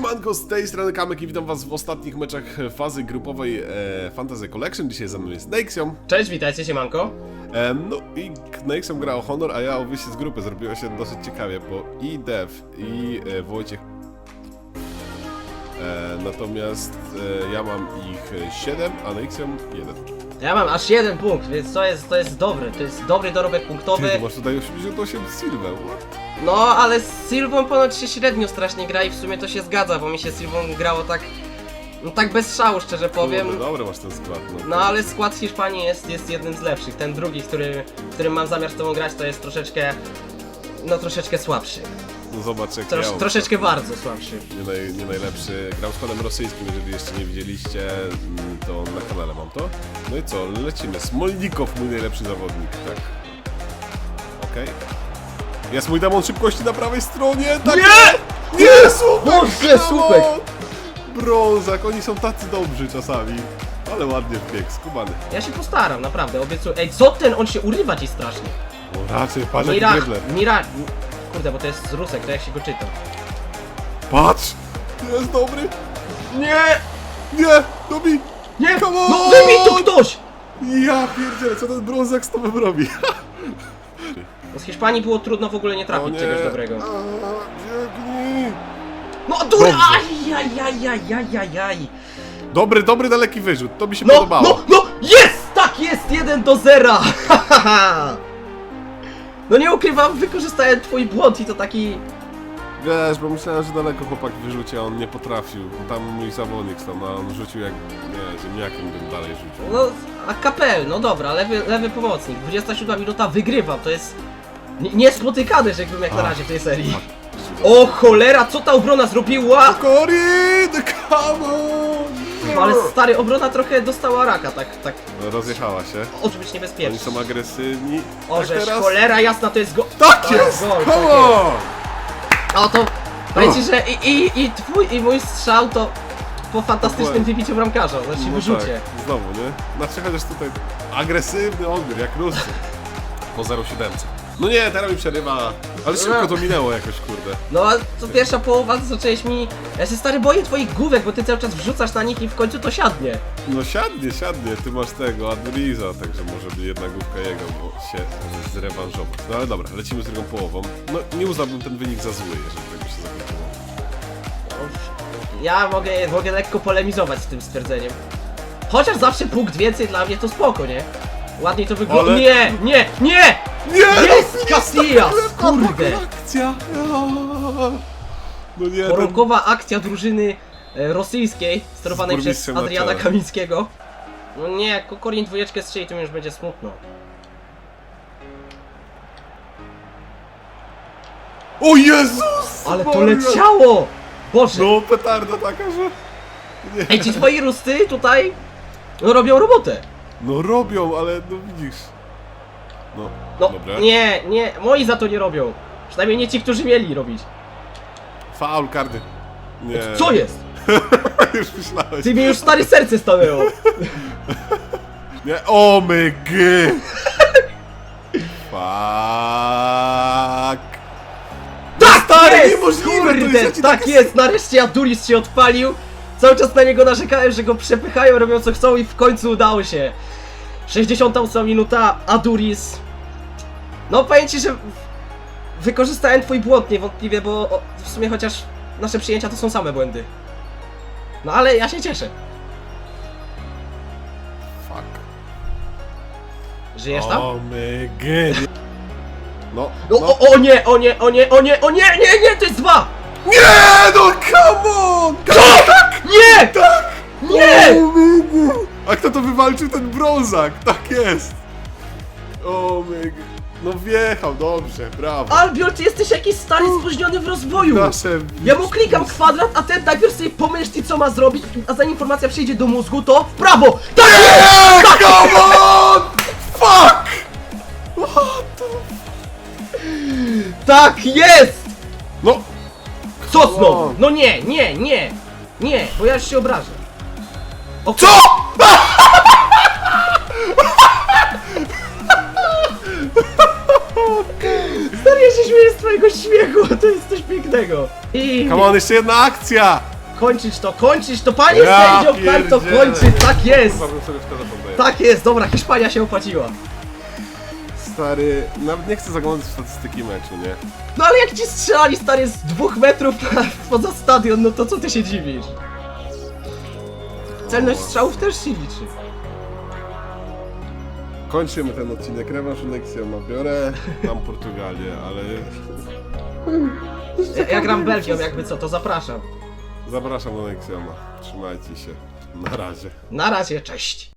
Siemanko, z tej strony Kamek i witam was w ostatnich meczach fazy grupowej e, Fantasy Collection. Dzisiaj ze mną jest Nexium. Cześć, witajcie, siemanko. E, no i Nexium gra o honor, a ja o wyjście z grupy. Zrobiło się dosyć ciekawie, bo i Dev, i e, Wojciech. E, natomiast e, ja mam ich 7, a Nexium 1. Ja mam aż jeden punkt, więc to jest, to jest dobry, to jest dobry dorobek punktowy. Ty, ty masz tutaj 88 silver, what? No, ale z Sylwą ponoć się średnio strasznie gra i w sumie to się zgadza, bo mi się z Sylwą grało tak, no tak bez szału, szczerze powiem. Kurde, dobry masz ten skład. No, No ale skład Hiszpanii jest, jest jednym z lepszych. Ten drugi, który, którym mam zamiar z tobą grać, to jest troszeczkę, no troszeczkę słabszy. No zobacz jak Trosz, ja troszeczkę bardzo słabszy. Nie, naj, nie najlepszy. Gram składem rosyjskim, jeżeli jeszcze nie widzieliście, mm, to na kanale mam to. No i co, lecimy. Smolnikow, mój najlepszy zawodnik, tak. Okej. Jest mój demon szybkości na prawej stronie, tak? Nie! Nie, słupek! Boże, on! Brązak, oni są tacy dobrzy czasami. Ale ładnie wbieg, skubany. Ja się postaram, naprawdę, obiecuję. Ej, co ten? On się urywa ci strasznie. No raczej, patrz Mira. Mira... Kurde, bo to jest z rusek, to jak się go czyta. Patrz! Jest dobry! Nie! Nie! Dobij! Nie! Come on! No wybij to ktoś! Ja pierdzielę, co ten brązak z tobą robi? No z Hiszpanii było trudno w ogóle nie trafić czegoś dobrego. A, biegnij. No dur... Dobrze. Ajajajajajajaj. Dobry, dobry, daleki wyrzut, to mi się No, podobało. no, no! Jest! Tak jest! 1 do 0! No nie ukrywam, wykorzystałem twój błąd i to taki... Wiesz, bo myślałem, że daleko chłopak wyrzuci, a on nie potrafił. Tam mój zawodnik stał, a on rzucił jak, nie, ziemniakiem bym dalej rzucił. No, a kapel, no dobra, lewy, lewy pomocnik. 27 minuta wygrywa, to jest... nie- Niespotykane, rzekłbym jak na razie w tej serii. O cholera, co ta obrona zrobiła? Come on! No, ale stary, obrona trochę dostała raka, tak, tak, No, Rozjechała się. może być Oni niebezpieczny. są agresywni. O, A żeż, teraz... cholera jasna, to jest go... Tak To jest! gol, Come tak on! O, to... Powiem ci, że i, i, i twój, i mój strzał to po fantastycznym Dokładnie. wybiciu bramkarza, znaczy No wyrzucie. Tak, znowu, nie? Znaczy chociaż tutaj agresywny odbiór, jak Ruscy. Po 0,7. No nie, teraz mi przerywa. Ale szybko to minęło jakoś, kurde. No a to pierwsza połowa to zacząłeś mi... Ja się stary boję twoich główek, bo ty cały czas wrzucasz na nich i w końcu to siadnie. No siadnie, siadnie, ty masz tego, Adriza, także może by jedna główka jego bo się zrewanżować. No ale dobra, lecimy z drugą połową. No nie uznałbym ten wynik za zły, jeżeli tak by się zakończyło. Ja mogę, mogę lekko polemizować z tym stwierdzeniem. Chociaż zawsze punkt więcej dla mnie to spoko, nie? Ładniej to wygląda. Ale- Nie, nie, nie! Nie! Jest no, Casillas, kurde. akcja! No nie, ten... Akcja drużyny e, rosyjskiej, sterowanej Z przez burmistrzem na Adriana czele. Kamińskiego. No nie, jak Korin dwójeczkę strzeli, to mi już będzie smutno. O Jezus! Ale to Maria! leciało! Boże! No petarda taka, że... Nie. Ej, ci twoi rusty tutaj no, robią robotę. No robią, ale no widzisz. No, No, dobra. nie, nie, moi za to nie robią. Przynajmniej nie ci, którzy mieli robić. Faul karny. Nie. Co jest? Już myślałeś. Ty mi już stary serce stanęło. Nie, o my g. Fuck. Tak stary, jest! niemożliwe, to jest, Kurde, ja ci tak jest, nareszcie Aduris się odpalił. Cały czas na niego narzekałem, że go przepychają, robią co chcą i w końcu udało się. 68 minuta, Aduris. No powiem ci, że wykorzystałem twój błąd niewątpliwie, bo w sumie chociaż nasze przyjęcia to są same błędy. No ale ja się cieszę. Fuck. Żyjesz tam? O my g. No, O, no. o, o nie, o nie, o nie, o nie, o nie, nie, nie, to jest dwa! Nie, no come on! Tak! Nie! Tak! Nie! O my g. A kto to wywalczył? Ten brązak. Tak jest. O my. No wjechał, dobrze, brawo. Albiol, ty jesteś jakiś stary spóźniony w rozwoju! Nasze... Ja mu klikam kwadrat, a ten najpierw sobie pomyśli co ma zrobić, a zanim informacja przyjdzie do mózgu, to w prawo! Tak jest! Nie, come on! Fuck! What the... Tak jest! No, Co znowu? No nie, nie, nie! Nie, bo ja już się obrażę. O, co? Stary, ja się śmieję z twojego śmiechu, to jest coś pięknego. I... Come on, jeszcze jedna akcja! kończyć to, kończyć to, panie Ja sędzio, pan to pierdzielę. kończy, tak jest! Chyba bym sobie. Tak jest, dobra, Hiszpania się opłaciła. Stary, nawet nie chcę zaglądać w statystyki meczu, nie? No ale jak ci strzelali stary z dwóch metrów poza stadion, no to co ty się dziwisz? Celność strzałów też się liczy. Kończymy ten odcinek. Rewanż Nexioma biorę. Tam Portugalię, ale Ja, ja gram Belgią, jakby co, to zapraszam. zapraszam do Nexioma. Trzymajcie się. Na razie. Na razie, cześć.